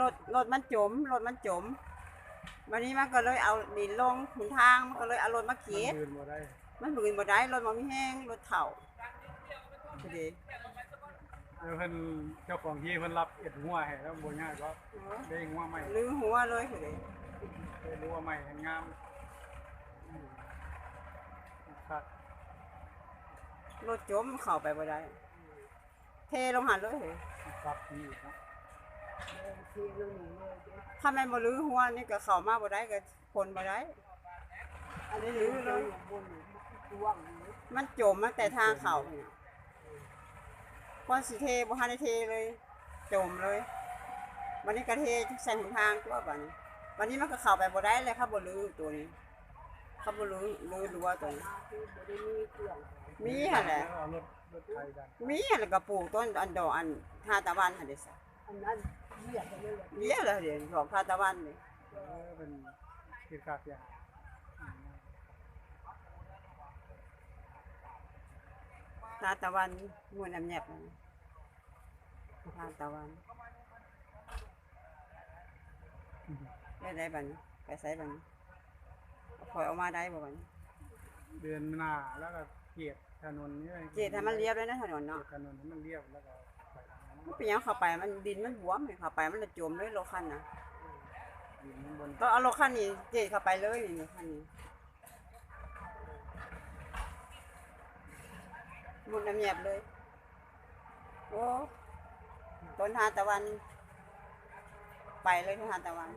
รถรถมันจมรถมันจมวันนี้มันก็เลยเอาดินลงขุนทางมันก็เลยเอารถมาเก็บยืนบ่ได้มันบืนบ่ได้รถมันมีแห้งรถเถ่าพอดีแล้วเพิ่นเจ้าของที่เพิ่นรับเอ็ดหัวให้แล้วบ่ยากก็ได้หัวใหม่ลือหัวเลยพอดีได้หัวใหม่ให้งามอืมครับรถจมเข้าไปบ่ได้เทลงหันเลยเฮ้ยครับนี่เนาะ ถ้าแม่นบ่ลือหัวนี่ก็เข้ามาบ่ได้ก็คนบ่ได้ อันนี้ลื้อเลย มันจมมาแต่ทางเขาเนี่ยก่อนสิเทบ่ทันได้เทเลย จมเลย วันนี้ก็เทใส่หนทางตัวบัดนี้วันนี้มันก็เข้าไปบ่ได้เลยครับบ่ลือตัวนี้เขาบ่ลื้อลือรั้วตัวนี้มีหั่นแหละเอารมีหั่นแหละกระปลูกต้นอันดอกอันทาตะวันหั่นเด้ซะอันนั้น เหยียบไปเลยเบี้ยเลยเดี๋ยวดอกทานตะวันนี่เออเป็นคือขาดอย่างอืมทานตะวันมูน้ำแยบนั่นทานตะวันได้ได้บัดนี้ไปใส่บัดนี้ปล่อยออกมาได้บ่บัดนี้เดือนหน้าแล้วก็เกียรถนนนี่เจให้มันเรียบเลยนะถนนเนาะถนนให้มันเรียบแล้วก็ไปทางนั้น มันเป็นหยังเข้าไปมันดินมันบวมเลยเข้าไปมันจะจมเลยรถคันนะอยู่ข้างบนก็เอารถคันนี้เจเข้าไปเลยนี่คันนี้มุดน้ำเงียบเลย โอ้ต้นทานตะวัน ไปเลยต้นทานตะวัน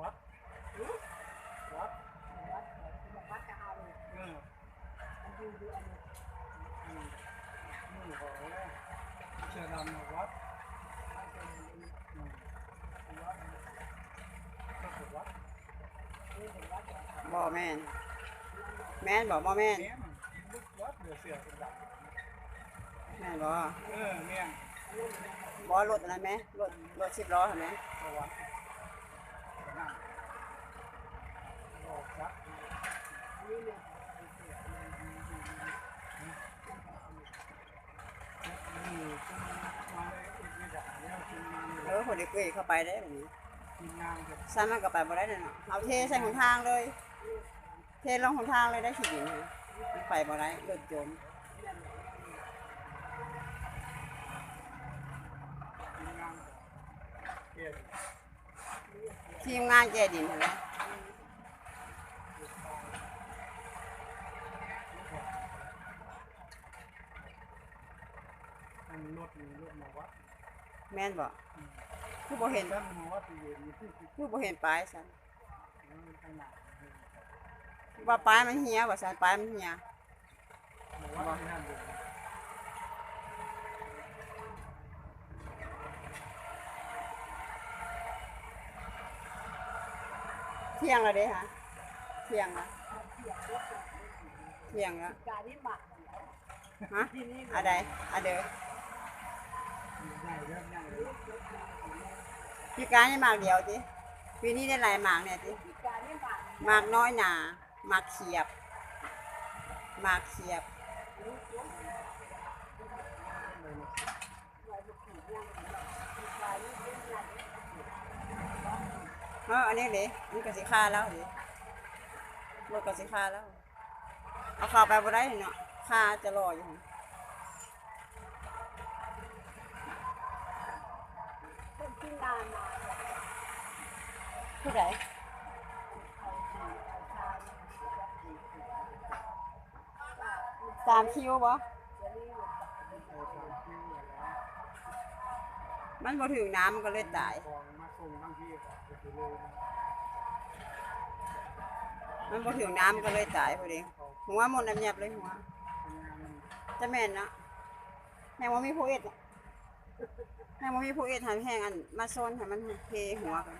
วัด บ่แม่นแม่นบ่บ่แม่นแม่นลูกวัดเหลือเสือเป็นดำแม่นบ่เออแม่นบ่รถอะไรไหมรถรถสิบล้อเห็นไหมก็วัดนั่นโอ้วัด นี่คุณมาเลยอีกไม่ได้แล้วคุณมา เออ คนเด็กเกยเข้าไปได้แบบนี้ทีมานจะซ้ำมันก็ไปบ่ได้เนาะเอาเทใส่หนทางเลย เทลงหนทางเลยได้ขีดินเลยมันไปบ่ได้รถจมทีมงานเกียรติทีมงานแก่ดินเห็นไหมรถนี่รถมาวัด แม่นบ่คือบ่เห็นท่านมาวัดที่เย็นนี่ที่ที่คือบ่เห็นปลายสันข้างหน้าว่าปลายมันเหี่ยว่าสันปลายมันเหี่ยมาวัดที่นั่นอยู่เที่ยงแล้วเด้ฮะเที่ยงแล้วเที่ยงแล้วการที่หมักฮะอะไรอะเด้อใหญ่เรื่องใหญ่ พี่การนี่หมากเดียวติปีนี้ได้หลายหมากเนี่ยติการที่หมากน้อยหนาหมากเขียบหมากเขียบเอออันนี้เด้อันนี้กสิค่าแล้วเด้รถก็สิค่าแล้ว เอาข้าไปบ่ได้เนาะค่าจะรออยู่หั่น คนที่งานมา ผู้ใดตามคิวบ่จะรีบเอมันบ่ถึงน้ำมันก็เลยตาย มันบ่ถึงน้ำมันก็เลยตายพอดีหัวหมดน้ำเงียบเลยหัวจะแม่นนะแม่งว่ามีผู้เอ็ดอะ แม่งว่ามีผู้เอ็ดให้แห้งอัน มาโซนให้มันเทหัวกัน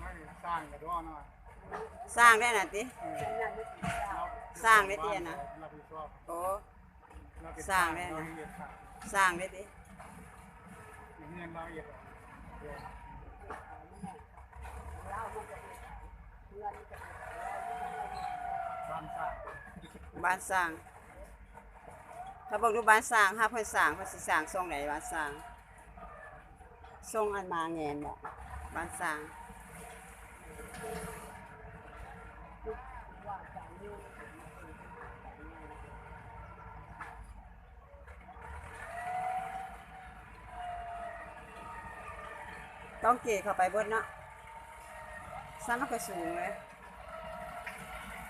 ไม่สร้างกระดอนหน่อยสร้างได้น่ะติฉันนั่นไม่ติดดาวสร้างได้ติอะนะรับผิดชอบโอ้เราเป็นสร้างได้นะเราละเอียดค่ะสร้างได้ติเงินเราละเอียดเดี๋ยวเล่ามันจะเป็นเพื่อนจะเป็นบ้านสร้างบ้านสร้างถ้าเบิ่งดูบ้านสร้างหาเพิ่นสร้างเพิ่นสิสร้างทรงไหนบ้านสร้าง ทรงอันมาแงนบ่บ้านสร้างว่าจะนี่ต้องเกเข้าไปเบิดเนาะซ้ำมันก็สูงเลย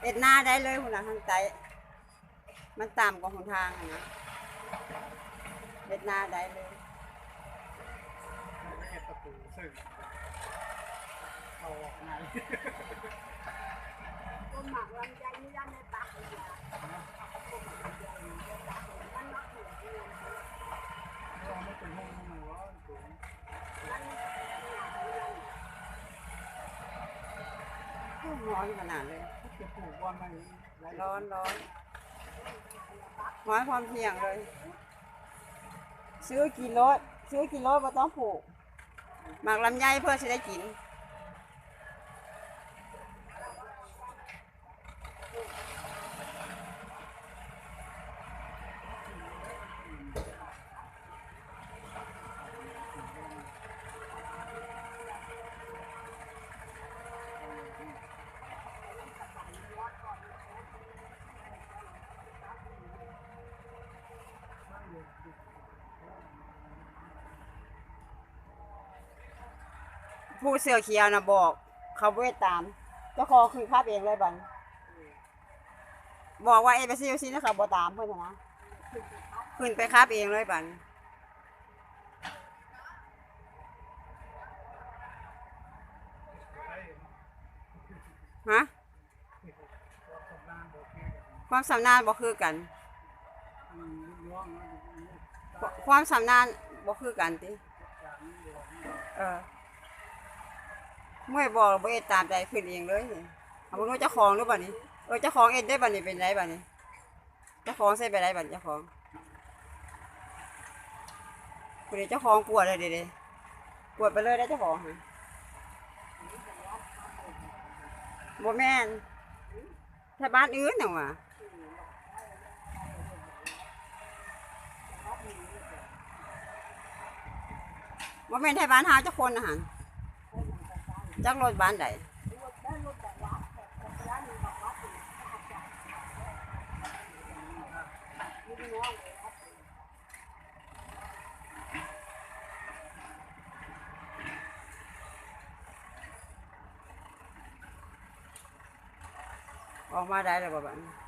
เอ็ดหน้าได้เลยหุ่นน่ะทางใต้มันต่ำกว่าหนทางอะนะเอ็ดหน้าได้เลย ไม่เห็นประตูซึ่งเอาออกไงต้นหมากลำไยนี่ด้านในตักเลยนะต้นหมากลำไยในตักเลยมันนักอยู่ที่นั่นเราไม่เป็นห้องมันร้อนสูงนหนามันร้อนขนาดเลยจะปลูกว่าม่ไรร้อนร้อนร้อนความเที่ยงเลย ซื้อกิโลซื้อกิโลมาต้องผูก หมากลำไยเพื่อจะได้กิน ผู้เสือเขียวนะบอก เขาเวทตามเจ้าของคือภาพเองเลยบันบอกว่าเอไปซิวซินะครับบอตามเพื่อนนะขึ้นไปครับเองเลยบันฮะความสำนานบ่คือกัน ความสำนานบ่คือกันติเออ เมื่อบอกบ่เอ็ดตามใจขึ้นเองเลยเอาบ่รู้เจ้าของหรือเปล่านี่เออเจ้าของเอ็ดได้บัดนี้เป็นไรบัดนี้เจ้าของใส่ไปไรบัดเจ้าของคนนี้เจ้าของปวดเลยเด้ๆปวดไปเลยได้เจ้าของฮะบ่แม่นถ้าบ้านอื่นน่ะว่ะบ่แม่นไทยบ้านเฮาเจ้าคนน่ะหั่น จักรถบ้านใดได้รถแต่วัดแต่ร้านนี้บอกวัดอยู่นี่น้องออกมาได้แล้วบ่บัดนี้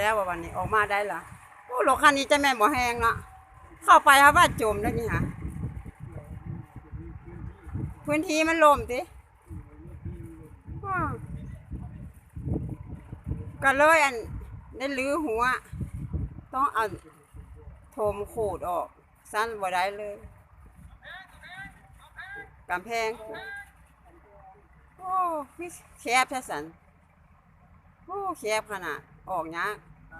แล้วบ่บัดนี้ออกมาได้ละโอ้รถคันนี้จะแม่นบ่แห้งเนาะเข้าไปครับว่าจมแล้วนี่ฮะพื้นที่มันล่มติอ้าวก็เลยอันได้ลื้อหัว ต้องเอาโถมขูดออก สั้นบ่ได้เลยกำแพงโอ้พี่แคบแท้สัน โอ้แคบขนาด ออกยาก ท